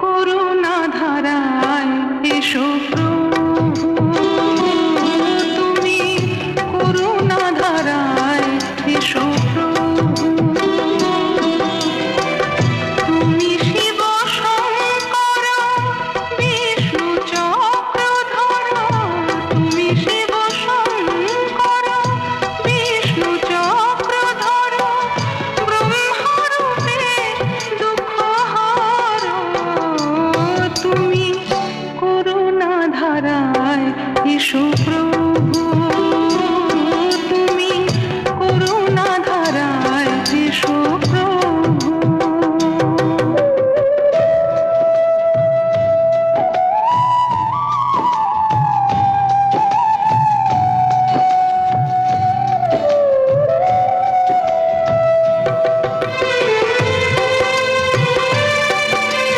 করুণা বেলায় ইসু প্রভু তুমি করুণাধারায় ধারায় প্রভু।